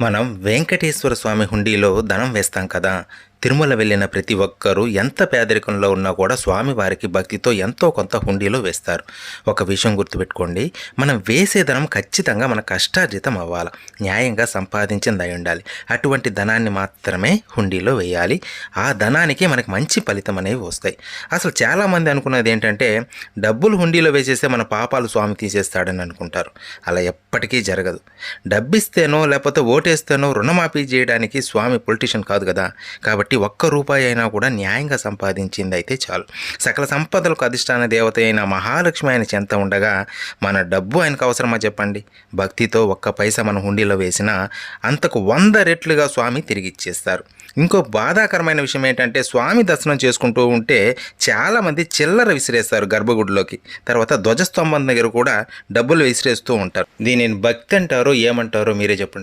మనం వెంకటేశ్వర స్వామి హుండీలో ధనం వేస్తాం కదా తిరుమల వెళ్ళిన ప్రతి ఒక్కరూ ఎంత పేదరికంలో ఉన్నా కూడా స్వామివారికి భక్తితో ఎంతో కొంత హుండీలో వేస్తారు. ఒక విషయం గుర్తుపెట్టుకోండి. మనం వేసే ధనం ఖచ్చితంగా మన కష్టార్జితం అవ్వాలి. న్యాయంగా సంపాదించింది అయి ఉండాలి. అటువంటి ధనాన్ని మాత్రమే హుండీలో వేయాలి. ఆ ధనానికి మనకి మంచి ఫలితం అనేవి వస్తాయి. అసలు చాలామంది అనుకున్నది ఏంటంటే డబ్బులు హుండీలో వేసేస్తే మన పాపాలు స్వామి తీసేస్తాడని అనుకుంటారు. అలా ఎప్పటికీ జరగదు. డబ్బిస్తేనో లేకపోతే ఓటేస్తేనో రుణమాఫీ చేయడానికి స్వామి పొలిటీషియన్ కాదు కదా. కాబట్టి ఒక్క రూపాయి అయినా కూడా న్యాయంగా సంపాదించింది అయితే చాలు. సకల సంపదలకు అధిష్టాన దేవత అయిన మహాలక్ష్మి ఆయన చెంత ఉండగా మన డబ్బు ఆయనకు అవసరమా చెప్పండి? భక్తితో ఒక్క పైస మన హుండీలో వేసినా అంతకు వంద రెట్లుగా స్వామి తిరిగి ఇచ్చేస్తారు ఇంకో బాధాకరమైన విషయం ఏంటంటే స్వామి దర్శనం చేసుకుంటూ ఉంటే చాలామంది చిల్లర విసిరేస్తారు గర్భగుడిలోకి. తర్వాత ధ్వజస్తంభం దగ్గర కూడా డబ్బులు విసిరేస్తూ ఉంటారు. దీనిని భక్తి అంటారో ఏమంటారో మీరే చెప్పండి.